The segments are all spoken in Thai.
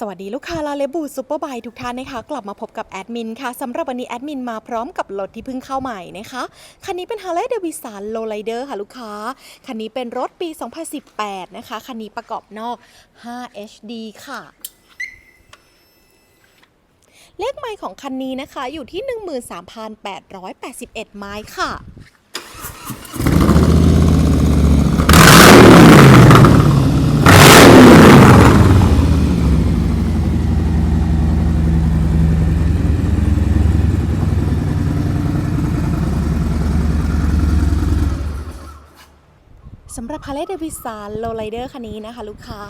สวัสดีลูกค้าลาเลบูซูเปอร์บายทุกท่านนะคะ กลับมาพบกับแอดมินค่ะสำหรับวันนี้แอดมินมาพร้อมกับรถที่เพิ่งเข้าใหม่นะคะ คันนี้เป็น Harley Davidson Lowrider ค่ะลูกค้า คันนี้เป็นรถปี 2018 นะคะ คันนี้ประกอบนอก 5 HD ค่ะเลขไมล์ของคันนี้นะคะอยู่ที่ 13,881 ไม้ค่ะ สำหรับพาเลทเดวิสันโลไลเดอร์คันนี้นะคะ ลูกค้า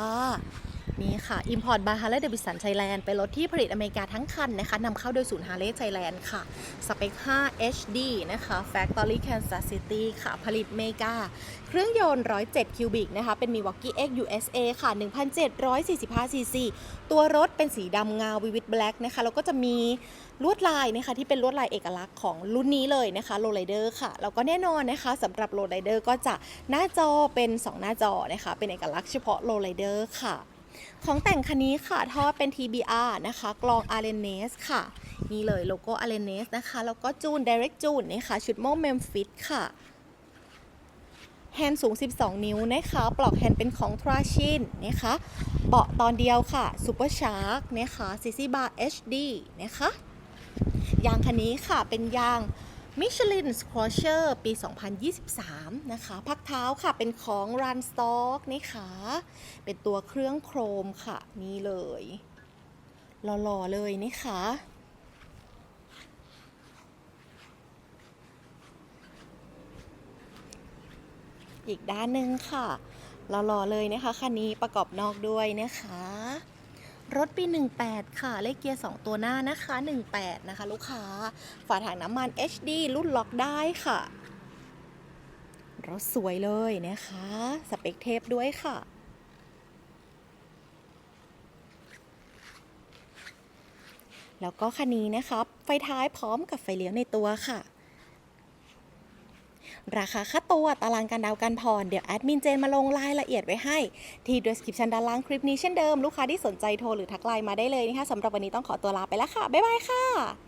นี่ค่ะ Import by Harley Davidson Thailand เป็นรถที่ผลิตอเมริกาทั้งคันนะคะนำเข้าโดยศูนย์ Harley Thailand ค่ะ สเปค 5 HD นะคะ Factory Kansas City ค่ะ ผลิตอเมริกา เครื่องยนต์ 107 คิวบิกนะคะ เป็น Milwaukee X USA ค่ะ 1,745 cc ตัวรถเป็นสีดำเงา Vivid Black นะคะ แล้วก็จะมีลวดลายนะคะ ที่เป็นลวดลายเอกลักษณ์ของรุ่นนี้เลยนะคะ Lowrider ค่ะ แล้วก็แน่นอนนะคะสำหรับ Lowrider ก็จะหน้าจอเป็น 2 หน้าจอนะคะ เป็นเอกลักษณ์เฉพาะ Lowrider ค่ะ ของแต่งคันนี้ค่ะท่อเป็น TBR นะคะ กลอง a r e n e s ค่ะ นี่เลยโลโก้ a r e n e s นะคะ แล้วก็จูน Direct จูนนะคะชุดโม่ Memphis ค่ะแฮนด์สูง 12 นิ้วนะคะปลอกแฮนด์เป็นของทราชินนะคะเบาะตอนเดียวค่ะ Super Shark นะคะ CC Bar HD นะคะยางคันนี้ค่ะเป็นยาง Michelin Squasher ปี 2023 นะคะพักเท้าค่ะเป็นของ Run Stock นะคะเป็นตัวเครื่องโครมค่ะ นี่เลยหล่อ ๆ เลยนะคะอีกด้านหนึ่งค่ะหล่อๆเลยนะคะคันนี้ประกอบนอกด้วยนะคะ รถปี 18 ค่ะ เลขเกียร์ 2 ตัวหน้านะคะ 18 นะคะ ลูกค้า ฝาถังน้ำมัน HD รุ่นล็อกได้ค่ะ รถสวยเลยนะคะ สเปคเทพด้วยค่ะแล้วก็คันนี้นะคะไฟท้ายพร้อมกับไฟเลี้ยวในตัวค่ะ ราคาค่าตัวตารางการดาวการผ่อนเดี๋ยวแอดมินเจนมาลงรายละเอียดไว้ให้ที่ description ด้านล่างคลิปนี้เช่นเดิม ลูกค้าที่สนใจโทรหรือทักไลน์มาได้เลยนะคะสำหรับวันนี้ต้องขอตัวลาไปแล้วค่ะ บ๊ายบายค่ะ